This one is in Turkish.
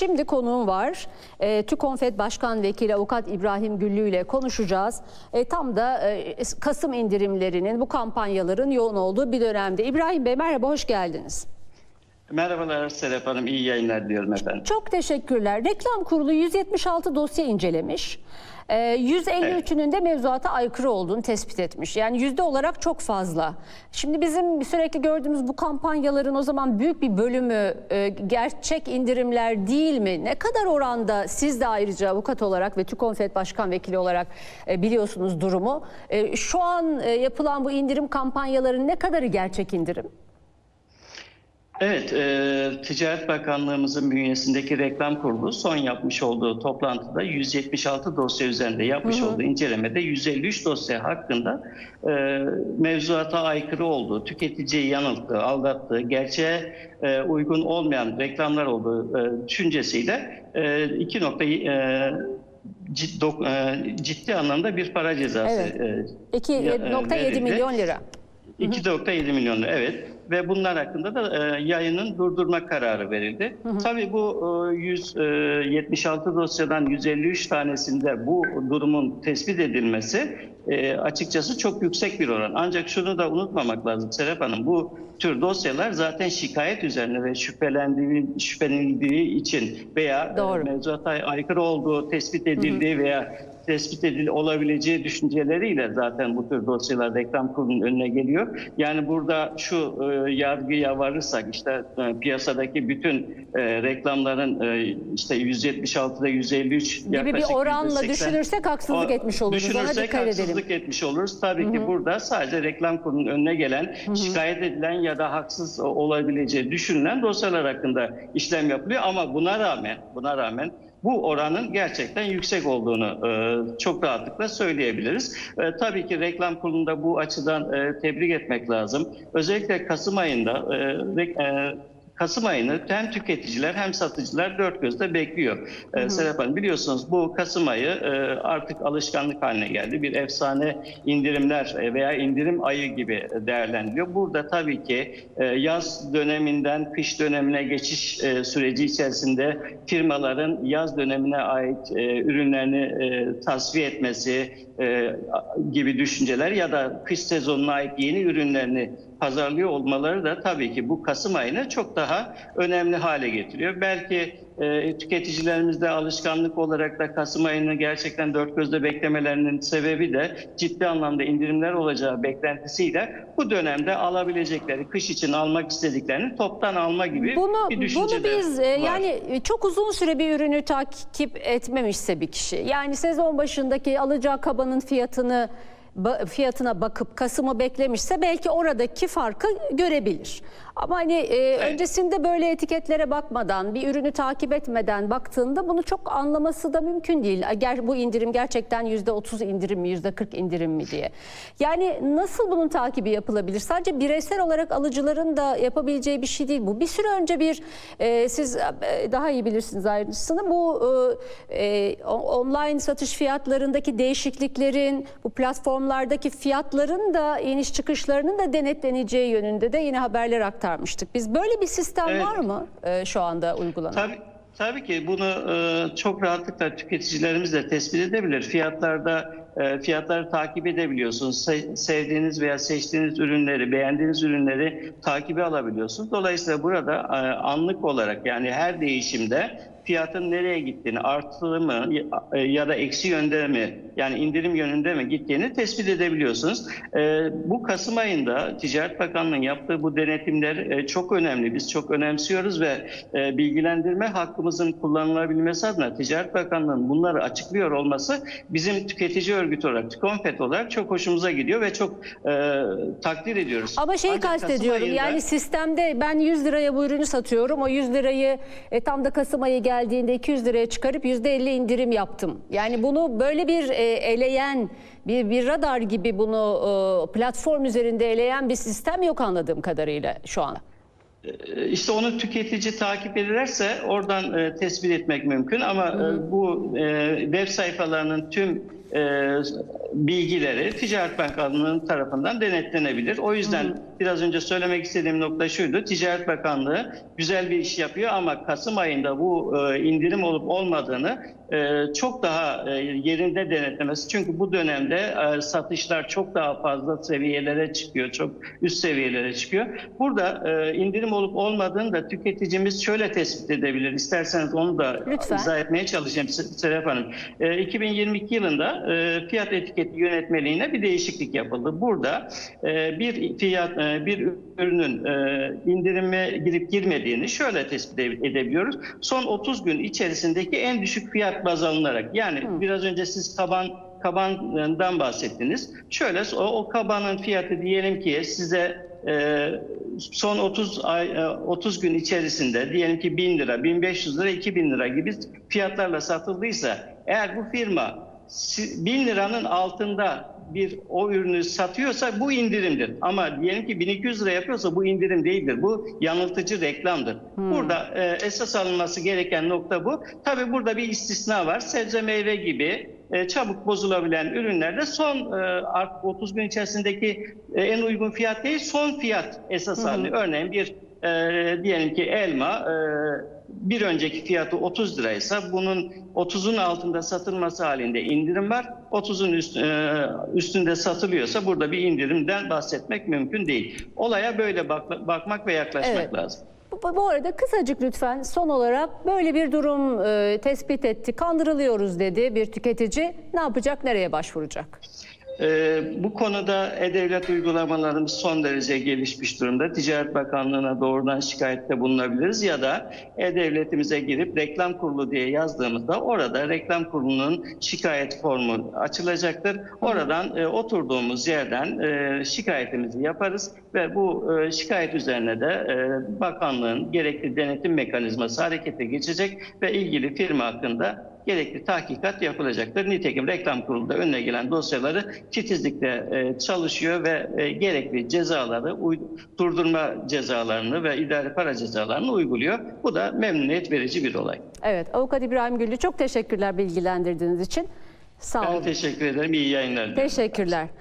Şimdi konuğum var. E, TÜKONFED Başkan Vekili Avukat İbrahim Güllü ile konuşacağız. E, tam da e, Kasım indirimlerinin, bu kampanyaların yoğun olduğu bir dönemde. İbrahim Bey merhaba, hoş geldiniz. Merhabalar Serap Hanım, iyi yayınlar diliyorum efendim. Çok teşekkürler. Reklam Kurulu 176 dosya incelemiş. Ee, 153'ünün de mevzuata aykırı olduğunu tespit etmiş. Yani yüzde olarak çok fazla. Şimdi bizim sürekli gördüğümüz bu kampanyaların o zaman büyük bir bölümü e, gerçek indirimler değil mi? Ne kadar oranda siz de ayrıca avukat olarak ve TÜKONFED Başkan Vekili olarak e, biliyorsunuz durumu. E, şu an yapılan bu indirim kampanyaların ne kadarı gerçek indirim? Evet, e, Ticaret Bakanlığımızın bünyesindeki reklam kurulu son yapmış olduğu toplantıda 176 dosya üzerinde yapmış olduğu incelemede 153 dosya hakkında e, mevzuata aykırı olduğu, tüketiciyi yanılttığı, aldattığı, gerçeğe e, uygun olmayan reklamlar olduğu e, düşüncesiyle e, iki nokta e, ciddi, anlamda bir para cezası Evet. e, 2.7 verildi. milyon lira. 2.7 milyon lira evet ve bunlar hakkında da e, yayının durdurma kararı verildi. Tabii bu e, 176 dosyadan 153 tanesinde bu durumun tespit edilmesi e, açıkçası çok yüksek bir oran. Ancak şunu da unutmamak lazım Serap Hanım bu tür dosyalar zaten şikayet üzerine ve şüphelendiği, şüphelenildiği için veya Doğru. e, mevzuata aykırı olduğu tespit edildiği veya tespit edil olabileceği düşünceleriyle zaten bu tür dosyalar reklam kurulunun önüne geliyor. Yani burada şu e, yargıya varırsak işte e, piyasadaki bütün e, reklamların e, işte 176'da 153 gibi bir yaklaşık oranla %80 düşünürsek haksızlık o- etmiş oluruz. Ona Düşünürsek edelim. haksızlık etmiş oluruz. Tabii ki burada sadece reklam kurulunun önüne gelen, şikayet edilen ya da haksız olabileceği düşünülen dosyalar hakkında işlem yapılıyor. Ama buna rağmen, buna rağmen bu oranın gerçekten yüksek olduğunu e, çok rahatlıkla söyleyebiliriz. E, tabii ki reklam kurulunda bu açıdan e, tebrik etmek lazım. Özellikle Kasım ayında e, e, Kasım ayını hem tüketiciler hem satıcılar dört gözle bekliyor. Ee, Serap Hanım biliyorsunuz bu Kasım ayı e, artık alışkanlık haline geldi. Bir efsane indirimler e, veya indirim ayı gibi değerlendiriliyor. Burada tabii ki e, yaz döneminden kış dönemine geçiş e, süreci içerisinde firmaların yaz dönemine ait e, ürünlerini e, tasfiye etmesi e, gibi düşünceler ya da kış sezonuna ait yeni ürünlerini pazarlıyor olmaları da tabii ki bu Kasım ayını çok daha önemli hale getiriyor. Belki e, tüketicilerimizde alışkanlık olarak da Kasım ayını gerçekten dört gözle beklemelerinin sebebi de ciddi anlamda indirimler olacağı beklentisiyle bu dönemde alabilecekleri, kış için almak istediklerini toptan alma gibi Bunu, bir düşünce bunu biz e, var. yani çok uzun süre bir ürünü takip etmemişse bir kişi yani sezon başındaki alacağı kabanın fiyatını fiyatına bakıp Kasım'ı beklemişse belki oradaki farkı görebilir. Ama hani e, öncesinde böyle etiketlere bakmadan, bir ürünü takip etmeden baktığında bunu çok anlaması da mümkün değil. Ger bu indirim gerçekten %30 indirim mi, %40 indirim mi diye. Yani nasıl bunun takibi yapılabilir? Sadece bireysel olarak alıcıların da yapabileceği bir şey değil bu. Bir süre önce bir, e, siz e, daha iyi bilirsiniz ayrıntısını, bu e, e, on- online satış fiyatlarındaki değişikliklerin, bu platformlardaki fiyatların da iniş çıkışlarının da denetleneceği yönünde de yine haberler aktarmıştık. Biz böyle bir sistem Evet. var mı e, şu anda uygulanan? Tabii, tabii ki bunu e, çok rahatlıkla tüketicilerimiz de tespit edebilir. Fiyatlarda e, fiyatları takip edebiliyorsunuz. Se- sevdiğiniz veya seçtiğiniz ürünleri, beğendiğiniz ürünleri takibe alabiliyorsunuz. Dolayısıyla burada e, anlık olarak yani her değişimde fiyatın nereye gittiğini, artı mı e, ya da eksi yönde mi yani indirim yönünde mi gittiğini tespit edebiliyorsunuz. E, bu Kasım ayında Ticaret Bakanlığı'nın yaptığı bu denetimler e, çok önemli. Biz çok önemsiyoruz ve bilgilendirme hakkımızın kullanılabilmesi adına Ticaret Bakanlığı'nın bunları açıklıyor olması bizim tüketici örgütü olarak, TÜKONFET olarak çok hoşumuza gidiyor ve çok takdir ediyoruz. Ama şeyi kastediyorum ayında- yani sistemde ben 100 liraya bu ürünü satıyorum. O 100 lirayı e, tam da Kasım ayı geldiğinde 200 liraya çıkarıp %50 indirim yaptım. Yani bunu böyle bir e, eleyen bir, bir radar gibi bunu e, platform üzerinde eleyen bir sistem yok anladığım kadarıyla şu an. Ee, İşte onu tüketici takip ederse oradan e, tespit etmek mümkün ama e, bu e, web sayfalarının tüm e, bilgileri Ticaret Bakanlığı'nın tarafından denetlenebilir. O yüzden biraz önce söylemek istediğim nokta şuydu. Ticaret Bakanlığı güzel bir iş yapıyor ama Kasım ayında bu e, indirim olup olmadığını e, çok daha e, yerinde denetlemesi. Çünkü bu dönemde e, satışlar çok daha fazla seviyelere çıkıyor. Çok üst seviyelere çıkıyor. Burada e, indirim olup olmadığını da tüketicimiz şöyle tespit edebilir. İsterseniz onu da Lütfen. izah etmeye çalışayım Se- Serap Hanım. E, 2022 yılında e, fiyat etiketi yönetmeliğine bir değişiklik yapıldı. Burada e, bir fiyat e, bir ürünün e, indirime girip girmediğini şöyle tespit ede- edebiliyoruz. Son 30 gün içerisindeki en düşük fiyat baz alınarak yani biraz önce siz taban kabandan bahsettiniz. Şöyle o, o kabanın fiyatı diyelim ki size e, son 30 ay e, 30 gün içerisinde diyelim ki 1000 lira, 1500 lira, 2000 lira gibi fiyatlarla satıldıysa eğer bu firma 1000 liranın altında bir o ürünü satıyorsa bu indirimdir. Ama diyelim ki 1200 lira yapıyorsa bu indirim değildir. Bu yanıltıcı reklamdır. Burada e, esas alınması gereken nokta bu. Tabii burada bir istisna var. Sebze meyve gibi e, çabuk bozulabilen ürünlerde son e, artık 30 gün içerisindeki e, en uygun fiyat değil son fiyat esas alınıyor. Örneğin bir e, diyelim ki elma e, bir önceki fiyatı 30 liraysa bunun 30'un altında satılması halinde indirim var. 30'un üst, e, üstünde satılıyorsa burada bir indirimden bahsetmek mümkün değil. Olaya böyle bak- bakmak ve yaklaşmak Evet. lazım. Bu, bu arada kısacık lütfen son olarak böyle bir durum e, tespit etti. Kandırılıyoruz dedi bir tüketici. Ne yapacak, nereye başvuracak? Ee, bu konuda e-devlet uygulamalarımız son derece gelişmiş durumda. Ticaret Bakanlığı'na doğrudan şikayette bulunabiliriz ya da e-devletimize girip reklam kurulu diye yazdığımızda orada reklam kurulunun şikayet formu açılacaktır. Oradan e, oturduğumuz yerden e, şikayetimizi yaparız ve bu e, şikayet üzerine de e, bakanlığın gerekli denetim mekanizması harekete geçecek ve ilgili firma hakkında gerekli tahkikat yapılacaktır. Nitekim reklam kurulunda önüne gelen dosyaları titizlikle e, çalışıyor ve e, gerekli cezaları, durdurma cezalarını ve idari para cezalarını uyguluyor. Bu da memnuniyet verici bir olay. Evet, Avukat İbrahim Güllü çok teşekkürler bilgilendirdiğiniz için. Sağ Ben olun. teşekkür ederim. İyi yayınlar. Teşekkürler.